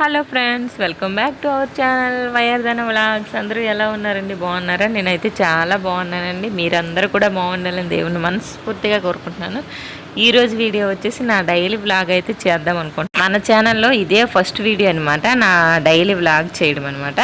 Hello friends welcome back to our channel Vayardhana vlogs. అందరూ ఎలా ఉన్నారండి? బాగున్నారా? నేనైతే చాలా బాగున్నానండి. మీరందరూ కూడా బాగుండాలని దేవుని మనస్ఫూర్తిగా కోరుకుంటున్నాను. ఈరోజు వీడియో వచ్చేసి నా డైలీ బ్లాగ్ అయితే చేద్దాం అనుకుంటున్నాను. మన ఛానల్లో ఇదే ఫస్ట్ వీడియో అనమాట నా డైలీ వ్లాగ్ చేయడం అనమాట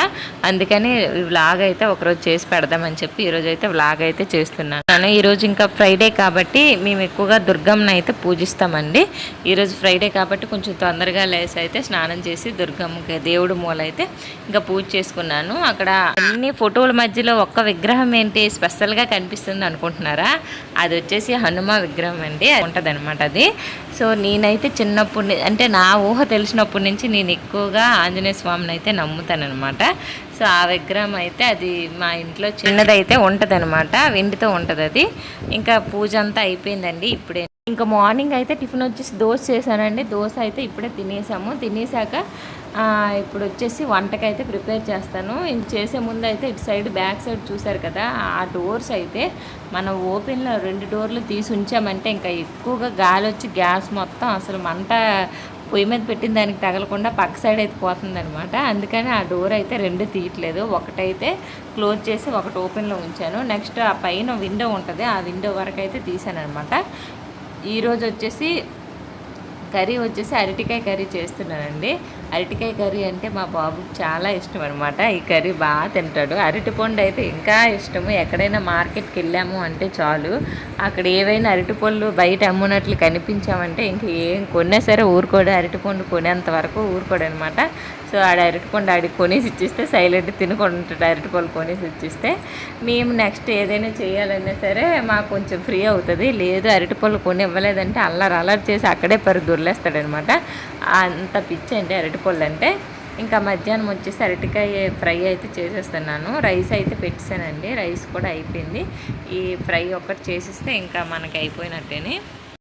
అందుకని వ్లాగ్ అయితే ఒకరోజు చేసి పెడదామని చెప్పి ఈరోజు అయితే వ్లాగ్ అయితే చేస్తున్నాను. ఈరోజు ఇంకా ఫ్రైడే కాబట్టి మేము ఎక్కువగా దుర్గమ్మను అయితే పూజిస్తామండి. ఈరోజు ఫ్రైడే కాబట్టి కొంచెం తొందరగా లేసి అయితే స్నానం చేసి దుర్గమ్మకి దేవుడు మూల అయితే ఇంకా పూజ చేసుకున్నాను. అక్కడ అన్ని ఫోటోల మధ్యలో ఒక్క విగ్రహం ఏంటి స్పెషల్గా కనిపిస్తుంది అనుకుంటున్నారా? అది వచ్చేసి హనుమ విగ్రహం అండి. ఉంటుంది అది. సో నేనైతే చిన్నప్పుడు అంటే నా ఊహ తెలిసినప్పటి నుంచి నేను ఎక్కువగా ఆంజనేయ స్వామిని అయితే నమ్ముతానమాట సో ఆ విగ్రహం అయితే అది మా ఇంట్లో చిన్నదైతే ఉంటుందన్నమాట. వెండితో ఉంటుంది అది ఇంకా పూజ అంతా అయిపోయిందండి ఇప్పుడే. ఇంకా మార్నింగ్ అయితే టిఫిన్ వచ్చేసి దోశ చేశానండి. దోశ అయితే ఇప్పుడే తినేసాము. తినేసాక ఇప్పుడు వచ్చేసి వంటకైతే ప్రిపేర్ చేస్తాను. ఇంక చేసే ముందు అయితే ఇటు సైడ్ బ్యాక్ సైడ్ చూసారు కదా ఆ డోర్స్ అయితే మనం ఓపెన్లో రెండు డోర్లు తీసి ఉంచామంటే ఇంకా ఎక్కువగా గాలి వచ్చి గ్యాస్ మొత్తం అసలు మంట పొయ్యి మీద పెట్టిన దానికి తగలకుండా పక్క సైడ్ అయితే పోతుంది అనమాట అందుకని ఆ డోర్ అయితే రెండు తీయట్లేదు. ఒకటైతే క్లోజ్ చేసి ఒకటి ఓపెన్లో ఉంచాను. నెక్స్ట్ ఆ పైన విండో ఉంటుంది. ఆ విండో వరకు అయితే తీసాను అనమాట ఈరోజు వచ్చేసి కర్రీ వచ్చేసి అరటికాయ కర్రీ చేస్తున్నానండి. అరటికాయ కర్రీ అంటే మా బాబుకి చాలా ఇష్టం అనమాట ఈ కర్రీ బాగా తింటాడు. అరటిపండు అయితే ఇంకా ఇష్టము. ఎక్కడైనా మార్కెట్కి వెళ్ళాము అంటే చాలు. అక్కడ ఏవైనా అరటిపళ్ళు బయట అమ్మునట్లు కనిపించామంటే ఇంక ఏం కొన్నా సరే ఊరుకోడు. అరటిపండు కొనేంత వరకు ఊరుకోడు అనమాట సో ఆడ అరటిపండు ఆడికి కొనేసి ఇచ్చిస్తే సైలెంట్ తినుకుంటాడు అరటిపళ్ళు కొనేసి ఇచ్చిస్తే మేము నెక్స్ట్ ఏదైనా చేయాలన్నా సరే మాకు కొంచెం ఫ్రీ అవుతుంది. లేదు అరటిపళ్ళు కొని ఇవ్వలేదంటే అల్లరి అల్లరి చేసి అక్కడే పరి దొర్లేస్తాడనమాట అంత పిచ్చి అంటే అరటి అంటే ఇంకా మధ్యాహ్నం వచ్చేసి అరటికాయ ఫ్రై అయితే చేసేస్తున్నాను. రైస్ అయితే పెట్టేశానండి రైస్ కూడా అయిపోయింది. ఈ ఫ్రై ఒక్కటి చేసిస్తే ఇంకా మనకి అయిపోయినట్టేని.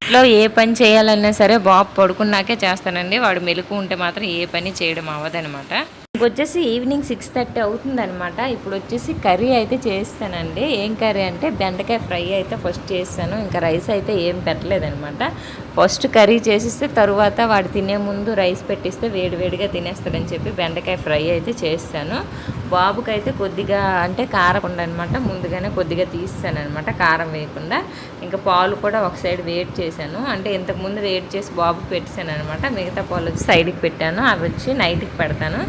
ఇంట్లో ఏ పని చేయాలన్నా సరే బాబు పడుకున్నాకే చేస్తానండి. వాడు మెలకు ఉంటే మాత్రం ఏ పని చేయడం అవ్వదనమాట. ఇంకొచ్చేసి ఈవినింగ్ సిక్స్ థర్టీ అవుతుందనమాట ఇప్పుడు వచ్చేసి కర్రీ అయితే చేస్తానండి. ఏం కర్రీ అంటే బెండకాయ ఫ్రై అయితే ఫస్ట్ చేస్తాను. ఇంకా రైస్ అయితే ఏం పెట్టలేదనమాట ఫస్ట్ కర్రీ చేసిస్తే తరువాత వాడు తినే ముందు రైస్ పెట్టిస్తే వేడివేడిగా తినేస్తాడని చెప్పి బెండకాయ ఫ్రై అయితే చేస్తాను. బాబుకి అయితే కొద్దిగా అంటే కారకుండా అనమాట ముందుగానే కొద్దిగా తీస్తాను అనమాట కారం వేయకుండా. ఇంకా పాలు కూడా ఒక సైడ్ వేడి చేశాను. అంటే ఇంతకుముందు వేడి చేసి బాబుకి పెట్టాను అనమాట మిగతా పాలు వచ్చి సైడ్కి పెట్టాను. అవి వచ్చి నైట్కి పెడతాను.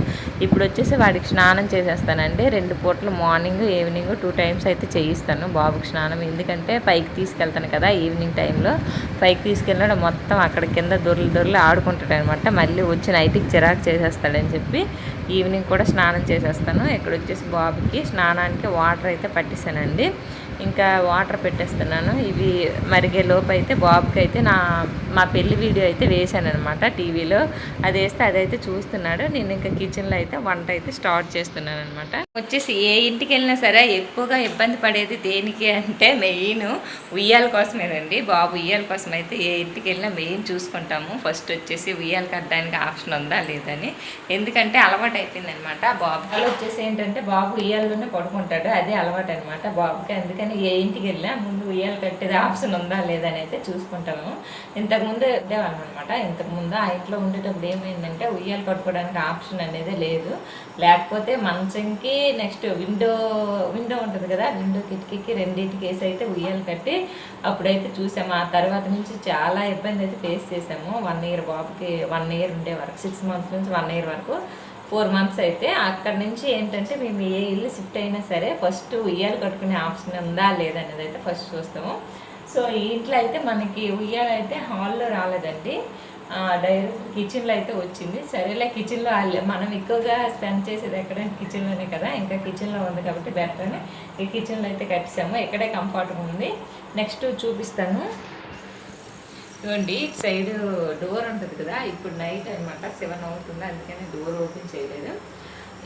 ఇప్పుడు వచ్చేసి వాడికి స్నానం చేసేస్తానండి. రెండు పూటలు మార్నింగ్ ఈవినింగ్ టూ టైమ్స్ అయితే చేయిస్తాను బాబుకి స్నానం. ఎందుకంటే పైకి తీసుకెళ్తాను కదా ఈవినింగ్ టైంలో. పైకి తీసుకెళ్ళడం మొత్తం అక్కడ కింద దొరలు దొరలు ఆడుకుంటాడు అనమాట మళ్ళీ వచ్చి నైట్కి చిరాకు చేసేస్తాడని చెప్పి ఈవినింగ్ కూడా స్నానం చేసేస్తాను. ఇక్కడ వచ్చేసి బాబుకి స్నానానికి వాటర్ అయితే పట్టిస్తానండి ఇంకా వాటర్ పెట్టేస్తున్నాను. ఇవి మరిగే లోపు అయితే బాబుకి అయితే నా మా పెళ్ళి వీడియో అయితే వేశాను అనమాట టీవీలో. అది వేస్తే అదైతే చూస్తున్నాడు. నేను ఇంకా కిచెన్లో అయితే వంట అయితే స్టార్ట్ చేస్తున్నాను అనమాట వచ్చేసి ఏ ఇంటికి వెళ్ళినా సరే ఎక్కువగా ఇబ్బంది పడేది దేనికి అంటే మెయిన్ ఉయ్యాల కోసమేనండి. బాబు ఉయ్యాల కోసం అయితే ఏ ఇంటికి వెళ్ళినా మెయిన్ చూసుకుంటాము. ఫస్ట్ వచ్చేసి ఉయ్యాలు కట్టడానికి ఆప్షన్ ఉందా లేదని. ఎందుకంటే అలవాటు అయిపోయింది అనమాట బాబు వచ్చేసి ఏంటంటే బాబు ఉయ్యాలలోనే పడుకుంటాడు. అదే అలవాటు అనమాట బాబుకి అందుకని ఏ ఇంటికి వెళ్ళినా ముందు ఉయ్యాలు కట్టేది ఆప్షన్ ఉందా లేదా అని అయితే చూసుకుంటాము ఇంతకుముందు ఉండేవాళ్ళం అనమాట ఇంతకుముందు ఆ ఇంట్లో ఉండేటప్పుడు ఏమైందంటే ఉయ్యాలు కట్టుకోవడానికి ఆప్షన్ అనేది లేదు. లేకపోతే మంచంకి నెక్స్ట్ విండో విండో ఉంటుంది కదా విండో కిటికీకి రెండింటికి వేసి అయితే ఉయ్యాలు కట్టి అప్పుడైతే చూసాము. ఆ తర్వాత నుంచి చాలా ఇబ్బంది అయితే ఫేస్ చేసాము. వన్ ఇయర్ బాబుకి వన్ ఇయర్ ఉండే వరకు సిక్స్ మంత్స్ నుంచి వన్ ఇయర్ వరకు ఫోర్ మంత్స్ అయితే అక్కడ నుంచి ఏంటంటే మేము ఏ ఇల్లు షిఫ్ట్ అయినా సరే ఫస్ట్ ఉయ్యాలు కట్టుకునే ఆప్షన్ ఉందా లేదనేది అయితే ఫస్ట్ చూస్తాము. సో ఈ ఇంట్లో అయితే మనకి ఉయ్యాలు అయితే హాల్లో రాలేదండి. డైరెక్ట్ కిచెన్లో అయితే వచ్చింది. సరేలే కిచెన్లో మనం ఎక్కువగా స్పెండ్ చేసేది ఎక్కడ కిచెన్లోనే కదా ఇంకా కిచెన్లో ఉంది కాబట్టి బెటర్ అని ఈ కిచెన్లో అయితే కట్టేసాము ఇక్కడే కంఫర్ట్గా ఉంది. నెక్స్ట్ చూపిస్తాను. ఇవ్వండి ఇటు సైడ్ డోర్ ఉంటుంది కదా ఇప్పుడు నైట్ అనమాట సెవెన్ అవుతుంది అందుకని డోర్ ఓపెన్ చేయలేదు.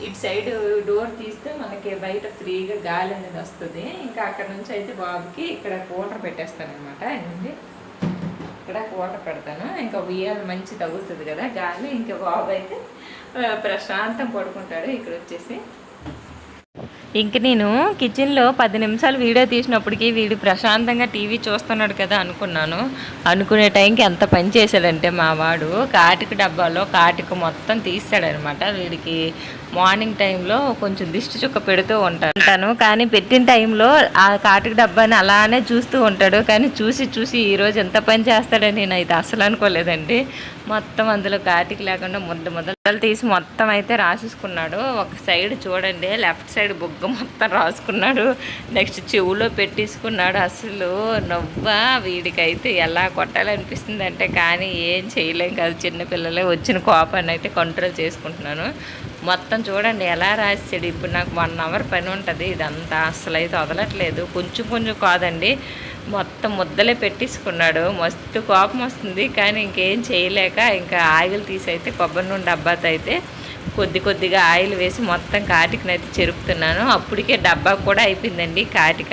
ఇటు సైడ్ డోర్ తీస్తే మనకి బయట ఫ్రీగా గాలి అనేది వస్తుంది. ఇంకా అక్కడ నుంచి అయితే బాబుకి ఇక్కడ కూటర్ పెట్టేస్తాను అనమాట అండి ఇక్కడ కూటర్ పెడతాను. ఇంకా ఉయ్యాలు మంచి తగులుతుంది కదా గాలి. ఇంకా బాబు అయితే ప్రశాంతం పడుకుంటాడు. ఇక్కడ వచ్చేసి ఇంక నేను కిచెన్లో పది నిమిషాలు వీడియో తీసినప్పటికీ వీడు ప్రశాంతంగా టీవీ చూస్తున్నాడు కదా అనుకున్నాను. అనుకునే టైంకి ఎంత పని చేశాడంటే మా వాడు కాటిక డబ్బాలో కాటిక మొత్తం తీస్తాడనమాట. వీడికి మార్నింగ్ టైంలో కొంచెం దిష్టి చుక్క పెడుతూ ఉంటాను. ఉంటాను కానీ పెట్టిన టైంలో ఆ కాటిక డబ్బాని అలానే చూస్తూ ఉంటాడు. కానీ చూసి చూసి ఈరోజు ఎంత పని చేస్తాడని నేను అయితే అసలు అనుకోలేదండి. మొత్తం అందులో కాటికి లేకుండా ముద్ద ముద్దలు తీసి మొత్తం అయితే రాసేసుకున్నాడు. ఒక సైడ్ చూడండి లెఫ్ట్ సైడ్ బుగ్గ మొత్తం రాసుకున్నాడు. నెక్స్ట్ చెవులో పెట్టేసుకున్నాడు. అసలు నవ్వ వీడికైతే ఎలా కొట్టాలనిపిస్తుంది అంటే కానీ ఏం చేయలేం కాదు చిన్నపిల్లలే వచ్చిన కోపాన్ని అయితే కంట్రోల్ చేసుకుంటున్నాను. మొత్తం చూడండి ఎలా రాసాడు ఇప్పుడు నాకు వన్ అవర్ పని ఉంటుంది. ఇదంతా అసలు అయితే వదలట్లేదు. కొంచెం కొంచెం కాదండి. మొత్తం ముద్దలే పెట్టించుకున్నాడు మస్తు కోపం వస్తుంది. కానీ ఇంకేం చేయలేక ఇంకా ఆయిల్ తీసి అయితే కొబ్బరి నుండి డబ్బాతో అయితే కొద్ది కొద్దిగా ఆయిల్ వేసి మొత్తం కాటికనైతే చెరుపుతున్నాను. అప్పటికే డబ్బా కూడా అయిపోయిందండి కాటిక.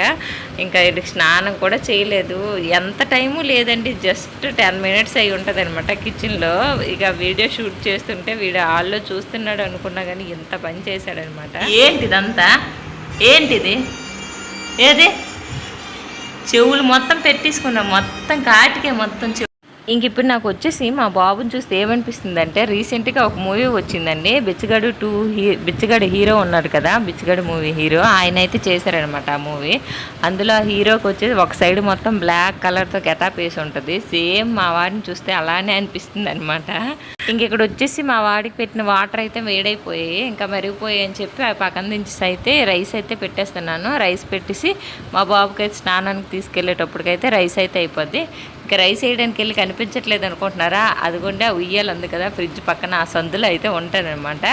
ఇంకా స్నానం కూడా చేయలేదు. ఎంత టైము లేదండి జస్ట్ టెన్ మినిట్స్ అయి ఉంటుంది అనమాట కిచెన్లో. ఇక వీడియో షూట్ చేస్తుంటే వీడియో హాల్లో చూస్తున్నాడు అనుకున్నా కానీ ఇంత పని చేశాడనమాట ఏంటిదంతా? ఏంటిది? ఏది? చెవులు మొత్తం పెట్టేసుకున్నాం. మొత్తం కాటికే మొత్తం చెవు ఇంక ఇప్పుడు నాకు వచ్చేసి మా బాబుని చూస్తే ఏమనిపిస్తుంది అంటే రీసెంట్గా ఒక మూవీ వచ్చిందండి. బిచ్చగాడు టూ హీ బిచ్చగాడు హీరో ఉన్నాడు కదా బిచ్చగాడు మూవీ హీరో ఆయన అయితే చేశారనమాట ఆ మూవీ అందులో ఆ హీరోకి వచ్చేసి ఒక సైడ్ మొత్తం బ్లాక్ కలర్తో గెటాప్ వేసి ఉంటుంది. సేమ్ మా వాడిని చూస్తే అలానే అనిపిస్తుంది అనమాట ఇంక ఇక్కడ వచ్చేసి మా వాడికి పెట్టిన వాటర్ అయితే వేడైపోయాయి ఇంకా మరిగిపోయాయి అని చెప్పి పక్కన దించేసి అయితే రైస్ అయితే పెట్టేస్తున్నాను. రైస్ పెట్టేసి మా బాబుకి అయితే స్నానానికి తీసుకెళ్ళేటప్పటికైతే రైస్ అయితే అయిపోద్ది. ఇంకా రైస్ వేయడానికి వెళ్ళి కనిపించట్లేదు అనుకుంటున్నారా? అదిగోండి ఆ ఉయ్యాలు ఉంది కదా ఫ్రిడ్జ్ పక్కన ఆ సందులో అయితే ఉంటానమాట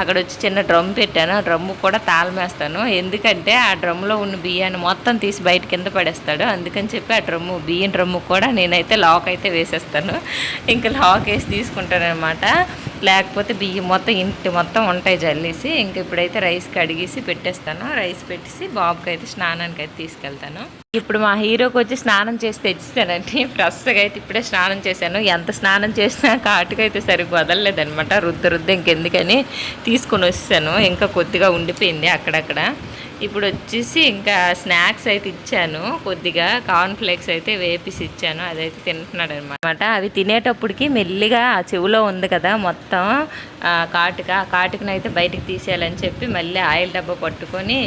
అక్కడ వచ్చి చిన్న డ్రమ్ పెట్టాను. ఆ డ్రమ్ము కూడా తాళమేస్తాను. ఎందుకంటే ఆ డ్రమ్లో ఉన్న బియ్యాన్ని మొత్తం తీసి బయట కింద పడేస్తాడు. అందుకని చెప్పి ఆ డ్రమ్ము బియ్యం డ్రమ్ము కూడా నేనైతే లాక్ అయితే వేసేస్తాను. ఇంకా లాక్ వేసి తీసుకుంటానమాట లేకపోతే బియ్యం మొత్తం ఇంటి మొత్తం ఉంటాయి జల్లేసి ఇంక ఇప్పుడైతే రైస్ కడిగేసి పెట్టేస్తాను. రైస్ పెట్టేసి బాబుకి అయితే స్నానానికి అయితే తీసుకెళ్తాను. ఇప్పుడు మా హీరోకి వచ్చి స్నానం చేసి తెచ్చిస్తానండి ఫ్రెష్గా అయితే ఇప్పుడే స్నానం చేశాను. ఎంత స్నానం చేసినా కాటుకైతే సరిగ్గా వదలలేదనమాట రుద్ద రుద్ద ఇంకెందుకని తీసుకొని వచ్చాను ఇంకా కొద్దిగా ఉండిపోయింది అక్కడక్కడ. ఇప్పుడు వచ్చేసి ఇంకా స్నాక్స్ అయితే ఇచ్చాను. కొద్దిగా కార్న్ఫ్లేక్స్ అయితే వేపిసి ఇచ్చాను. అదైతే తింటున్నాడు అనమాట అవి తినేటప్పటికి మెల్లిగా ఆ చెవులో ఉంది కదా మొత్తం కాటుక. ఆ కాటుకనైతే అయితే బయటికి తీసేయాలని చెప్పి మళ్ళీ ఆయిల్ డబ్బా పట్టుకొని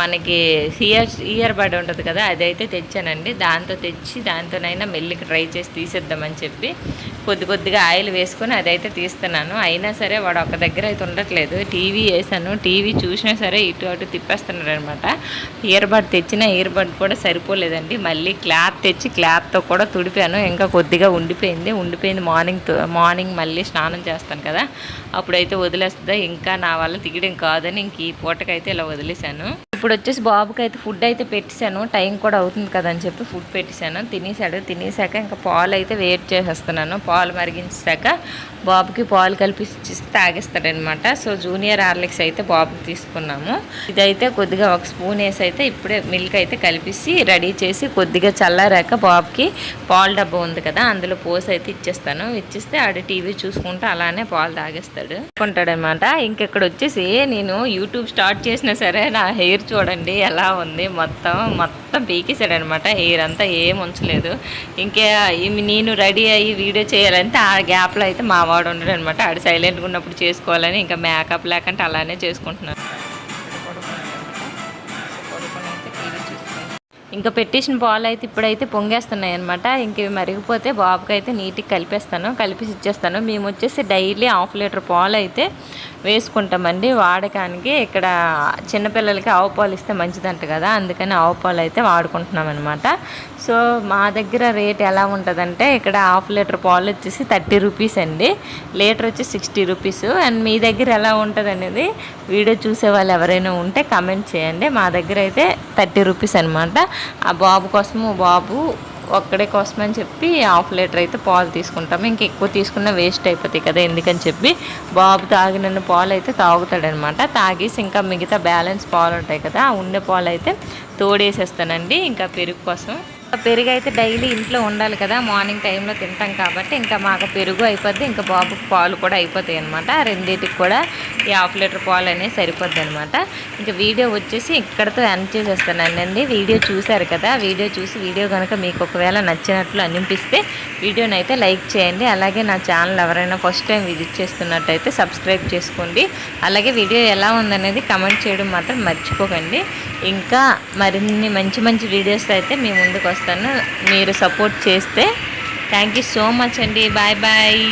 మనకి ఇయర్ ఇయర్ బడ్ ఉంటుంది కదా అదైతే తెచ్చానండి. దాంతో తెచ్చి దాంతోనైనా మెల్లికి ట్రై చేసి తీసేద్దామని చెప్పి కొద్ది కొద్దిగా ఆయిల్ వేసుకొని అదైతే తీస్తున్నాను. అయినా సరే వాడు ఒక దగ్గర అయితే ఉండట్లేదు. టీవీ వేసాను. టీవీ చూసినా సరే ఇటు అటు తిప్పేస్తున్నాడు అనమాట ఇయర్ బడ్ తెచ్చిన ఇయర్ బడ్ కూడా సరిపోలేదండి. మళ్ళీ క్లాత్ తెచ్చి క్లాత్తో కూడా తుడిపాను. ఇంకా కొద్దిగా ఉండిపోయింది. ఉండిపోయింది మార్నింగ్ మార్నింగ్ మళ్ళీ స్నానం చేస్తాను కదా అప్పుడైతే వదిలేస్తుందా? ఇంకా నా వల్ల తీయడం కాదని ఇంక ఈ పూటకైతే ఇలా వదిలేశాను. ఇప్పుడు వచ్చేసి బాబుకి అయితే ఫుడ్ అయితే పెట్టేశాను. టైం కూడా అవుతుంది కదా అని చెప్పి ఫుడ్ పెట్టేశాను. తినేసాడు తినేసాక ఇంకా పాలు అయితే వెయిట్ చేసేస్తున్నాను. పాలు మరిగించాక బాబుకి పాలు కలిపి తాగిస్తాడనమాట. సో జూనియర్ ఆర్లిక్స్ అయితే బాబుకి తీసుకున్నాము. ఇదైతే కొద్దిగా ఒక స్పూన్ వేసి అయితే ఇప్పుడే మిల్క్ అయితే కలిపిసి రెడీ చేసి కొద్దిగా చల్లారాక బాబుకి పాలు డబ్బా ఉంది కదా అందులో పోసి అయితే ఇచ్చేస్తాను. ఇచ్చేస్తే ఆడు టీవీ చూసుకుంటూ అలానే పాలు తాగేస్తాడు. కొంటాడనమాట. ఇంకెక్కడ వచ్చేసి నేను యూట్యూబ్ స్టార్ట్ చేసినా సరే నా హెయిర్ చూడండి ఎలా ఉంది. మొత్తం మొత్తం పీకేసాడు అనమాట హెయిర్ అంతా ఏం ఉంచలేదు. ఇంకే ఇవి నేను రెడీ అయ్యి వీడియో చేయాలంటే ఆ గ్యాప్లో అయితే మా వాడు ఉండడు అనమాట ఆడు సైలెంట్గా ఉన్నప్పుడు చేసుకోవాలని ఇంకా మేకప్ లేకంటే అలానే చేసుకుంటున్నాను. ఇంకా పెట్టేసిన పాలు అయితే ఇప్పుడైతే పొంగేస్తున్నాయి అనమాట ఇంక ఇవి మరిగిపోతే బాబుకి అయితే నీట్గా కలిపేస్తాను. కలిపేసి ఇచ్చేస్తాను. మేము వచ్చేసి డైలీ హాఫ్ లీటర్ పాలు అయితే వేసుకుంటామండి. వాడకానికి ఇక్కడ చిన్నపిల్లలకి ఆవు పాలు ఇస్తే మంచిదంట కదా. అందుకని ఆవు పాలు అయితే వాడుకుంటున్నాం అనమాట సో మా దగ్గర రేట్ ఎలా ఉంటుందంటే ఇక్కడ హాఫ్ లీటర్ పాలు వచ్చేసి థర్టీ రూపీస్ అండి. లీటర్ వచ్చి సిక్స్టీ రూపీస్. అండ్ మీ దగ్గర ఎలా ఉంటుంది అనేది వీడియో చూసే వాళ్ళు ఎవరైనా ఉంటే కమెంట్ చేయండి. మా దగ్గర అయితే థర్టీ రూపీస్ అనమాట ఆ బాబు కోసము బాబు ఒక్కడే కోసం అని చెప్పి హాఫ్ లీటర్ అయితే పాలు తీసుకుంటాము ఇంక ఎక్కువ తీసుకున్న వేస్ట్ అయిపోతాయి కదా ఎందుకని చెప్పి బాబు తాగిన పాలు అయితే తాగుతాడనమాట. తాగేసి ఇంకా మిగతా బ్యాలెన్స్ పాలు ఉంటాయి కదా ఆ ఉండే పాలు అయితే తోడేసేస్తానండి. ఇంకా పెరుగు కోసం పెరుగు అయితే డైలీ ఇంట్లో ఉండాలి కదా మార్నింగ్ టైంలో తింటాం కాబట్టి ఇంకా మాకు పెరుగు అయిపోద్ది ఇంకా బాబుకి పాలు కూడా అయిపోతాయి అనమాట రెండింటికి కూడా ఈ హాఫ్ లీటర్ పాలు అనేది సరిపోద్ది అనమాట ఇంకా వీడియో వచ్చేసి ఇక్కడతో ఎండ్ చేసేస్తానండి. వీడియో చూశారు కదా వీడియో చూసి వీడియో కనుక మీకు ఒకవేళ నచ్చినట్లు అనిపిస్తే వీడియోని అయితే లైక్ చేయండి. అలాగే నా ఛానల్ ఎవరైనా ఫస్ట్ టైం విజిట్ చేస్తున్నట్టయితే సబ్స్క్రైబ్ చేసుకోండి. అలాగే వీడియో ఎలా ఉందనేది కమెంట్ చేయడం మాత్రం మర్చిపోకండి. ఇంకా మరిన్ని మంచి మంచి వీడియోస్ అయితే మీ ముందుకు చేస్తాను. మీరు సపోర్ట్ చేస్తే. థ్యాంక్ యూ సో మచ్ అండి. Bye bye